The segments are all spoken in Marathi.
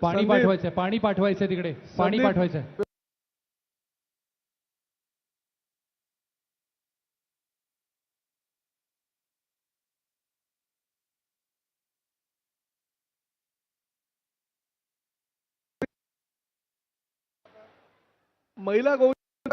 पाणी. पाठवायचंय पाणी पाठवायचंय तिकडे पाणी. पाठवायचंय महिला गोविंद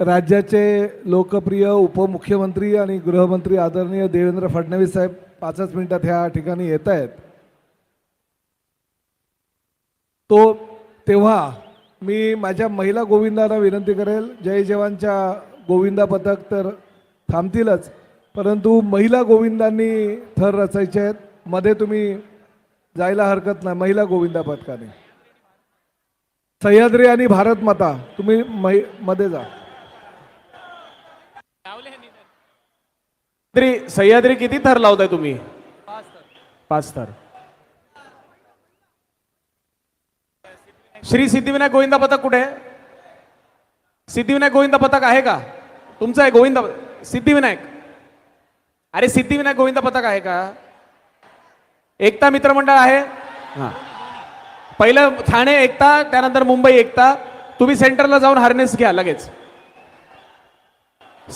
राज्याचे लोकप्रिय उपमुख्यमंत्री आणि गृहमंत्री आदरणीय देवेंद्र फडणवीस साहेब पाचच मिनिटात ह्या ठिकाणी येत आहेत. तो तेव्हा मी माझ्या महिला गोविंदांना विनंती करेल जय जवानच्या गोविंदा पथक तर थांबतीलच परंतु महिला गोविंदांनी थर रचायचे आहेत. मध्ये तुम्ही जायला हरकत नाही महिला गोविंदा पथकाने. सह्याद्री आणि भारत माता तुम्ही मै मध्ये जा. तरी सह्याद्री किती थर लावताय तुम्ही? पाच थर. श्री सिद्धिविनायक गोविंदा पथक कुठे? आहे सिद्धिविनायक गोविंदा पथक आहे का? तुमचं आहे गोविंदा सिद्धिविनायक. अरे सिद्धिविनायक गोविंदा पथक आहे का? एकता मित्रमंडळ आहे? हा. पहिलं ठाणे एकता त्यानंतर मुंबई एकता. तुम्ही सेंटरला जाऊन हार्नेस घ्या लगेच.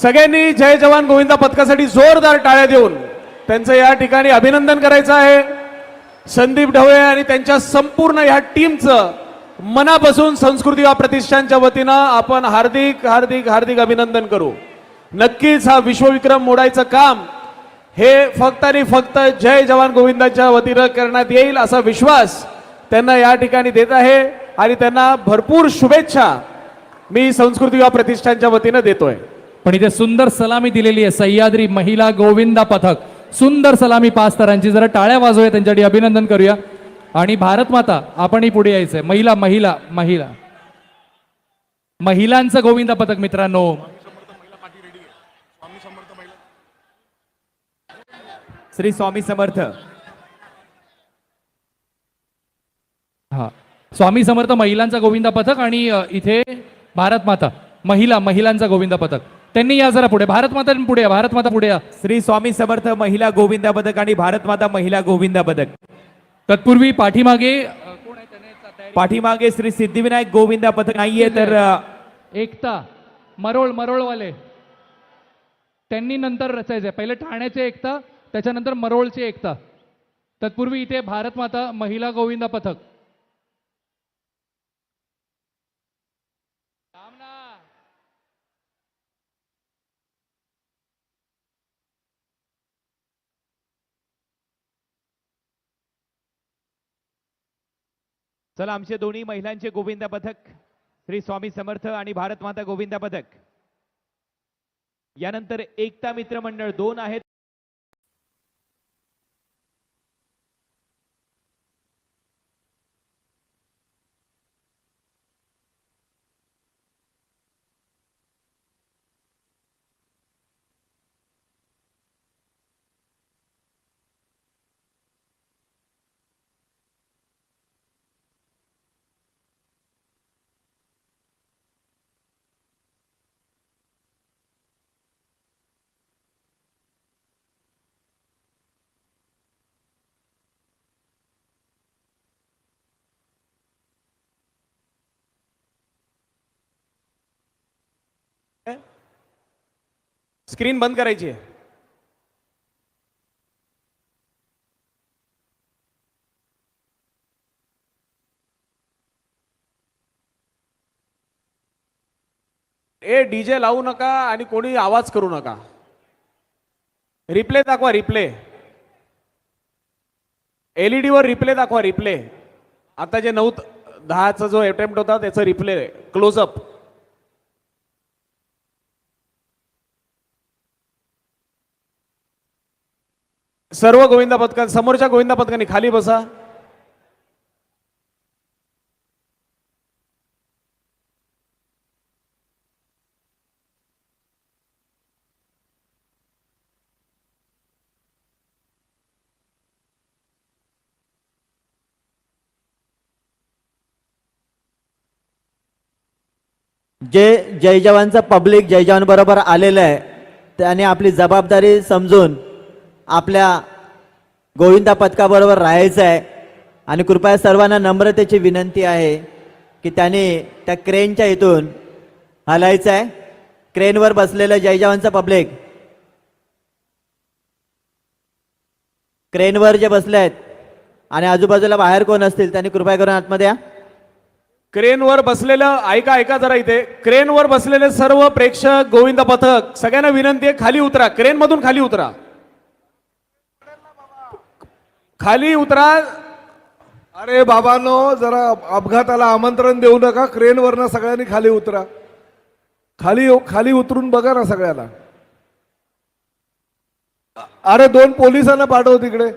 सगळ्यांनी जय जवान गोविंदा पथकासाठी जोरदार टाळ्या देऊन त्यांचं या ठिकाणी अभिनंदन करायचं आहे. संदीप ढवळे आणि त्यांच्या संपूर्ण या टीमचं मनापासून संस्कृती या प्रतिष्ठानच्या वतीनं आपण हार्दिक हार्दिक हार्दिक अभिनंदन करू. नक्कीच हा विश्वविक्रम मोडायचं काम हे फक्त आणि फक्त जय जवान गोविंदाच्या वतीनं करण्यात येईल असा विश्वास त्यांना या ठिकाणी देत आहे आणि त्यांना भरपूर शुभेच्छा मी संस्कृती या प्रतिष्ठानच्या वतीनं देतोय. पण इथे सुंदर सलामी दिलेली आहे. सह्याद्री महिला गोविंदा पथक. सुंदर सलामी पाच तरांची जरा टाळ्या वाजवूया त्यांच्यासाठी अभिनंदन करूया. आणि भारत माता आपणही पुढे यायचंय. महिला महिला महिला. महिलांचं गोविंदा पथक मित्रांनो. श्री स्वामी समर्थ. हा. स्वामी समर्थ महिलांचा गोविंदा पथक आणि इथे भारत माता. महिला महिलांचा गोविंदा पथक. त्यांनी या जरा पुढे. भारत माता पुढे या भारत माता पुढे या. श्री स्वामी समर्थ महिला गोविंदा पदक आणि भारत माता महिला गोविंदा पदक. तत्पूर्वी पाठीमागे अ, कोण आहे त्याने तयारी- पाठीमागे श्री सिद्धिविनायक गोविंदा पदक नाहीये तर एकता मरोळ मरोळवाले. त्यांनी नंतर रचायचे पहिले ठाण्याचे एकता त्याच्यानंतर मरोळचे एकता. तत्पूर्वी इथे भारत माता महिला गोविंदा पथक चला आमचे दोन्ही महिलांचे गोविंदा पथक श्री स्वामी समर्थ आणि भारत माता गोविंदा पथक. यानंतर एकता मित्र मंडळ दोन आहेत. स्क्रीन बंद करायची आहे. ए डीजे लावू नका आणि कोणी आवाज करू नका. रिप्ले दाखवा रिप्ले एलईडी वर रिप्ले दाखवा रिप्ले आता जे नऊ दहाचा जो अटेम्प्ट होता त्याचा रिप्ले क्लोजअप सर्व गोविंदा पथकां समोरच्या गोविंदा पथकांनी खाली बसा. जे जय जवानचं पब्लिक जय जवान बरोबर आलेलं आहे त्याने आपली जबाबदारी समजून आपल्या गोविंदा पथकाबरोबर राहायचं आहे. आणि कृपया सर्वांना नम्रतेची विनंती आहे की त्यांनी त्या क्रेनच्या इथून हलायचं आहे. क्रेनवर बसलेलं जय जवानचं पब्लिक. क्रेनवर जे बसले आहेत आणि आजूबाजूला बाहेर कोण असतील त्यांनी कृपया करून आतमध्ये या. क्रेनवर बसलेलं ऐका ऐका जरा इथे. क्रेनवर बसलेले सर्व प्रेक्षक गोविंद पथक सगळ्यांना विनंती आहे खाली उतरा. क्रेनमधून खाली उतरा. खाली उतरा. अरे बाबांनो जरा अपघाताला आमंत्रण देऊ नका. क्रेनवरनं सगळ्यांनी खाली उतरा. खाली खाली उतरून बघा ना सगळ्याला. अरे दोन पोलिसांना पाठव तिकडे.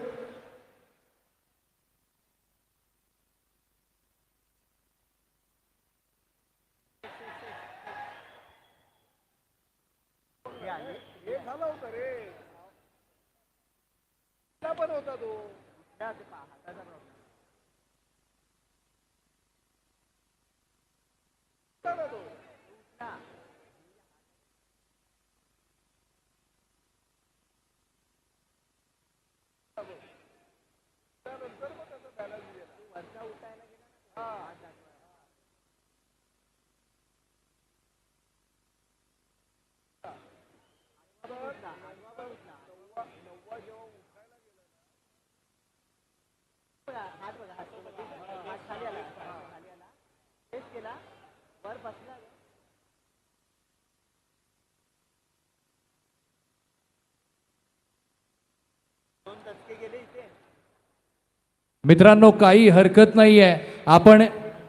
मित्रांनो काही हरकत नाही आहे आपण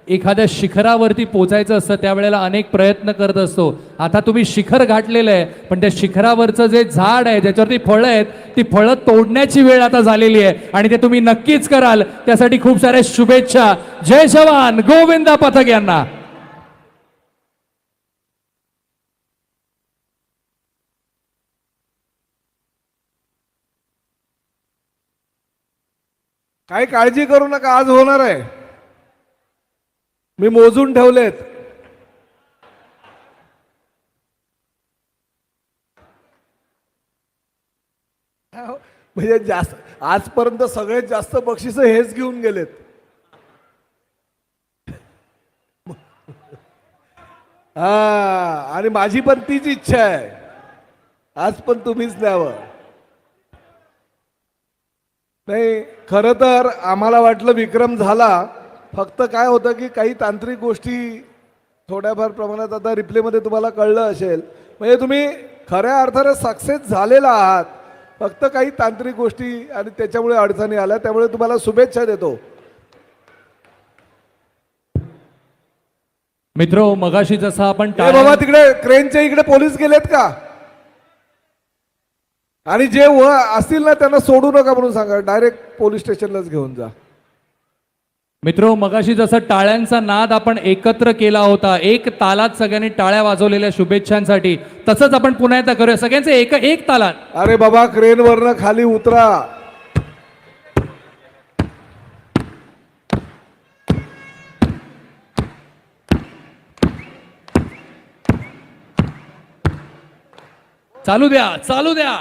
एखाद्या शिखरावरती पोचायचं असतं त्यावेळेला अनेक प्रयत्न करत असतो. आता तुम्ही शिखर गाठलेलं आहे पण त्या शिखरावरचं जे झाड आहे ज्याच्यावरती फळं आहेत ती फळं तोडण्याची वेळ आता झालेली आहे. आणि ते तुम्ही नक्कीच कराल. त्यासाठी खूप साऱ्या शुभेच्छा. जय जवान गोविंदा पथक यांना. काही काळजी करू नका आज होणार आहे. मी मोजून ठेवलेत. म्हणजे जास्त आजपर्यंत सगळ्यात जास्त बक्षिस हेच घेऊन गेलेत. हा आणि माझी पण तीच इच्छा आहे. आज पण तुम्हीच द्यावं नाही खरं तर आम्हाला वाटलं विक्रम झाला. फक्त काय होतं की काही तांत्रिक गोष्टी थोड्याफार प्रमाणात आता रिप्लेमध्ये तुम्हाला कळलं असेल. म्हणजे तुम्ही खऱ्या अर्थाने सक्सेस झालेला आहात. फक्त काही तांत्रिक गोष्टी आणि त्याच्यामुळे अडचणी आल्या. त्यामुळे तुम्हाला शुभेच्छा देतो. मित्र मगाशी जसा आपण बाबा तिकडे क्रेनच्या इकडे पोलीस गेलेत का? आणि जे व असतील ना त्यांना सोडू नका म्हणून सांगा. डायरेक्ट पोलीस स्टेशनलाच घेऊन जा. मित्र मगाशी जसं टाळ्यांचा नाद आपण एकत्र केला होता एक तालात सगळ्यांनी टाळ्या वाजवलेल्या शुभेच्छांसाठी तसंच आपण पुन्हा एकदा करूया. सगळ्यांचे एक एक तालात. अरे बाबा क्रेनवरनं खाली उतरा. चालू द्या चालू द्या.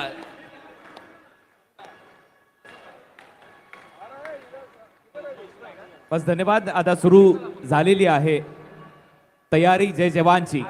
बस धन्यवाद. आता सुरू झालेली आहे तयारी जय जवानची.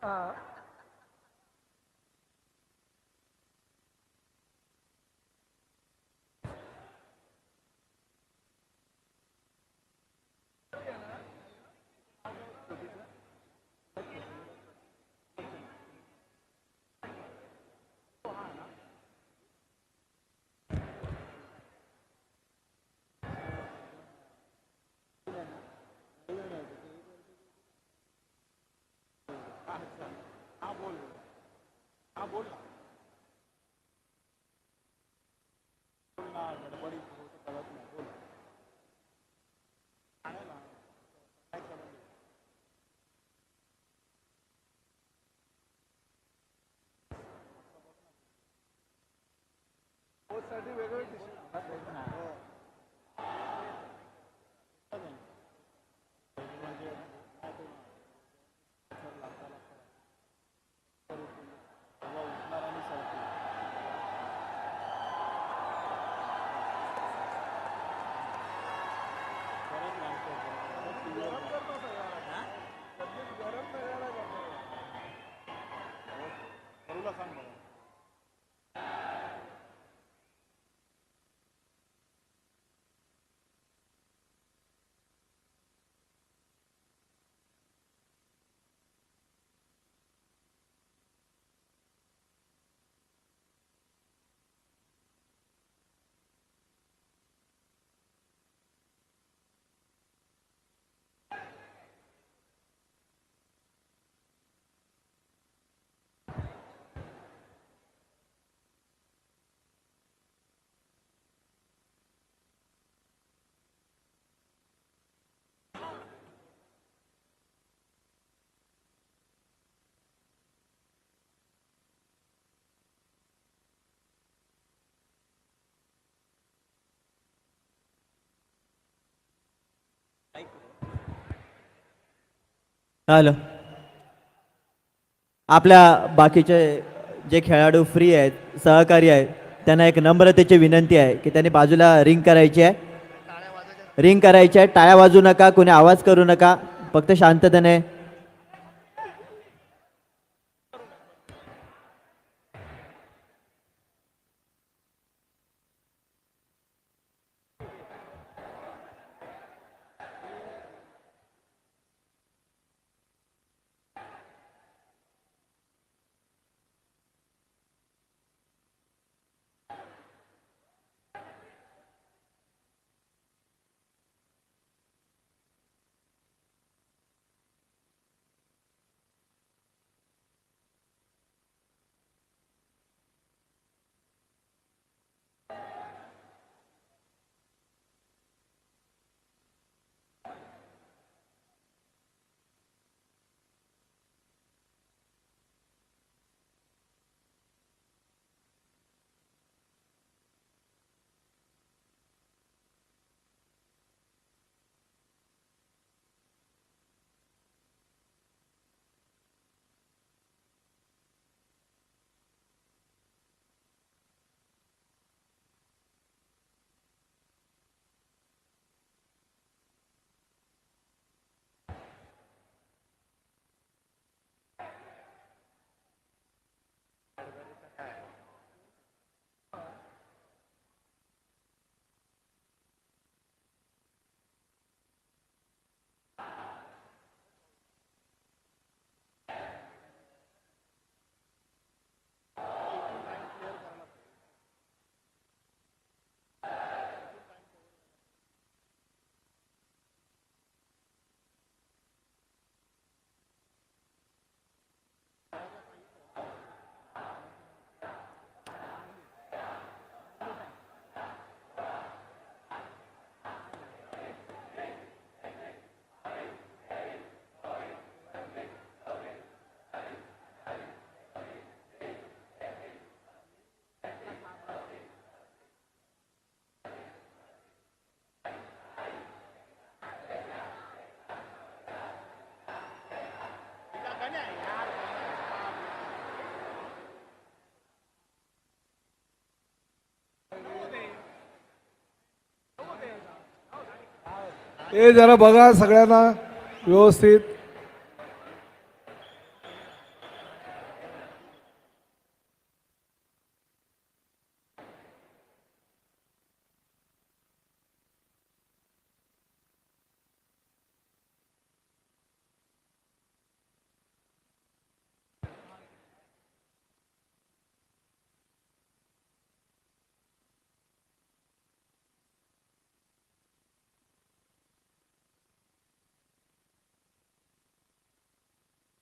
嗯 bola. हॅलो आपल्या बाकीचे जे खेळाडू फ्री आहेत सहकारी आहेत त्यांना एक नम्रतेची विनंती आहे की त्यांनी बाजूला रिंग करायची आहे. रिंग करायची आहे टाळ्या वाजू नका कोणी आवाज करू नका फक्त शांततेने हे जरा बघा सगळ्यांना व्यवस्थित.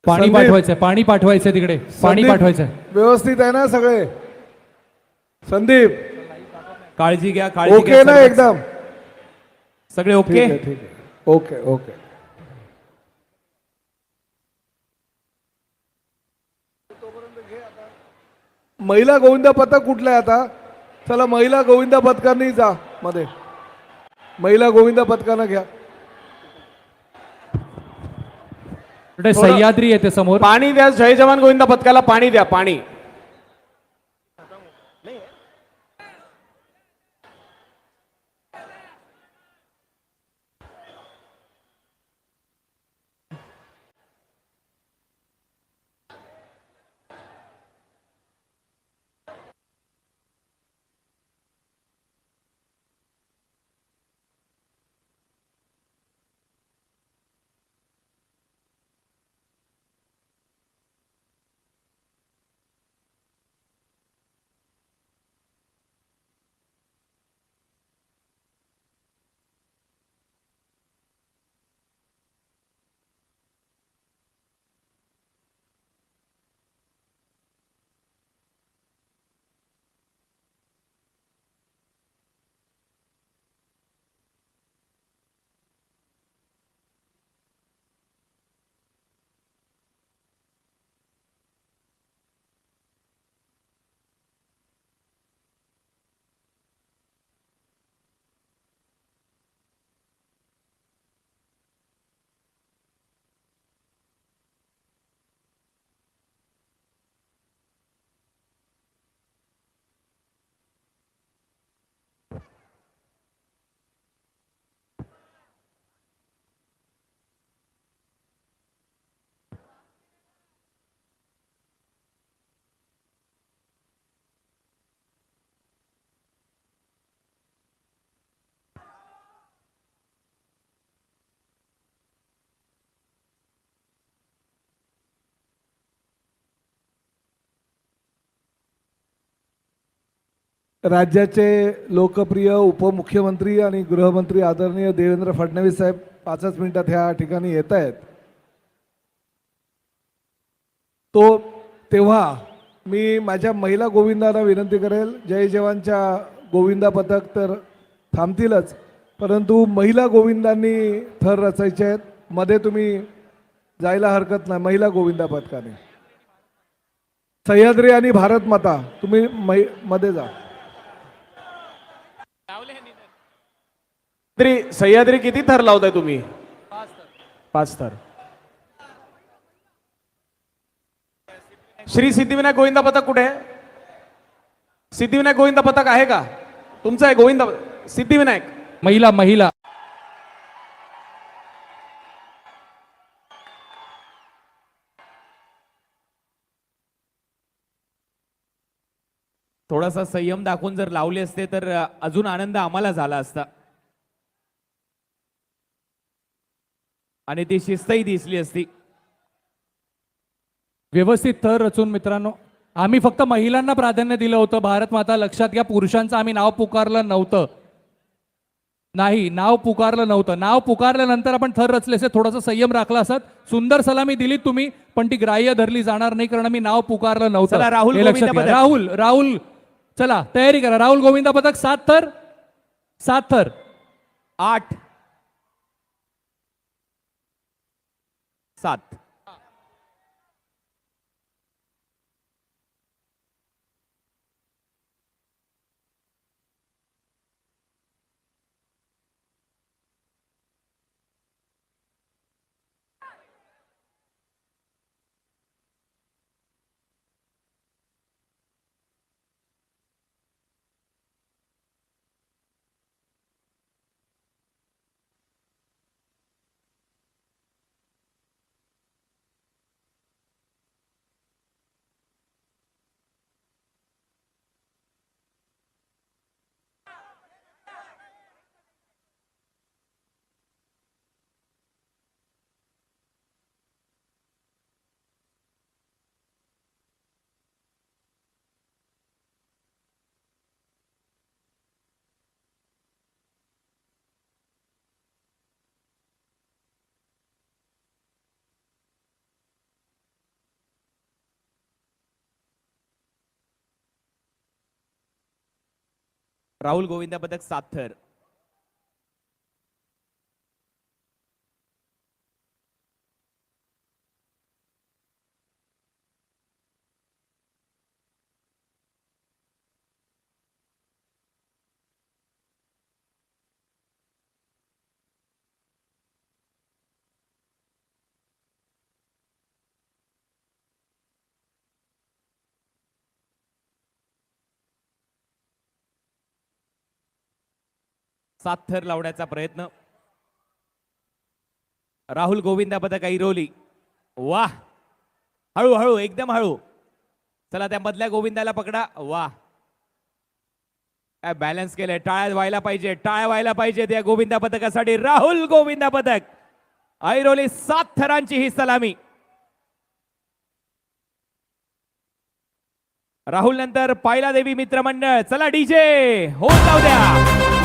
पाणी संदीप. पाठवायचंय पाणी पाठवायचंय तिकडे. पाणी संदीप, पाठवायचंय. व्यवस्थित आहे ना सगळे? संदीप. काळजी घ्या काळजी ओके घ्या ना. एकदम. सगळे ठीक ओके आहे ठीक आहे. ओके ओके महिला गोविंदा पथक कुठलं आहे आता? चला महिला गोविंदा पथकांनी जा मध्ये. महिला गोविंदा पथकानं घ्या कुठे सह्याद्री येते समोर पाणी द्या जय जवान गोविंदा पथकाला पाणी द्या पाणी राज्याचे लोकप्रिय उपमुख्यमंत्री आणि गृहमंत्री आदरणीय देवेंद्र फडणवीस साहेब पाचच मिनिटात ह्या ठिकाणी येत आहेत. तो तेव्हा मी माझ्या महिला गोविंदांना विनंती करेल जय जवानच्या गोविंदा पथक तर थांबतीलच परंतु महिला गोविंदांनी थर रचायचे आहेत. मध्ये तुम्ही जायला हरकत नाही महिला गोविंदा पथकाने. सह्याद्री आणि भारत माता तुम्ही मै मध्ये जा. सह्याद्री सह्याद्री किती थर लावताय तुम्ही? पाच थर. श्री सिद्धिविनायक गोविंदा पथक कुठे आहे? सिद्धिविनायक गोविंदा पथक आहे का? तुमचं आहे गोविंदा सिद्धिविनायक. महिला महिला. थोडासा संयम दाखवून जर लावले असते तर अजून आनंद आम्हाला झाला असता. आणि ती शिस्तही दिसली असती. व्यवस्थित थर रचून मित्रांनो आम्ही फक्त महिलांना प्राधान्य दिलं होतं. भारत माता लक्षात घ्या पुरुषांचं आम्ही नाव पुकारलं नव्हतं. नाही नाव पुकारलं नव्हतं. नाव पुकारल्यानंतर आपण थर रचले असते थोडासा संयम राखला असत. सुंदर सलामी दिली तुम्ही पण ती ग्राह्य धरली जाणार नाही कारण आम्ही नाव पुकारलं नव्हतं. चला, राहुल. राहुल राहुल चला तयारी करा. राहुल गोविंदा पथक सात थर सात थर. आठ. सात राहुल गोविंदा पदक सात थर. सात थर लावण्याचा प्रयत्न. राहुल गोविंदा पथक ऐरोली. वा हळूहळू एकदम हळू. चला त्या मधल्या गोविंदाला पकडा. वा बॅलन्स केलंय. टाळ्या व्हायला पाहिजे. टाळ्या व्हायला पाहिजे त्या गोविंदा पथकासाठी राहुल गोविंदा पथक ऐरोली सात थरांची ही सलामी. राहुल नंतर पायला देवी मित्रमंडळ. चला डीजे हो जाऊ द्या.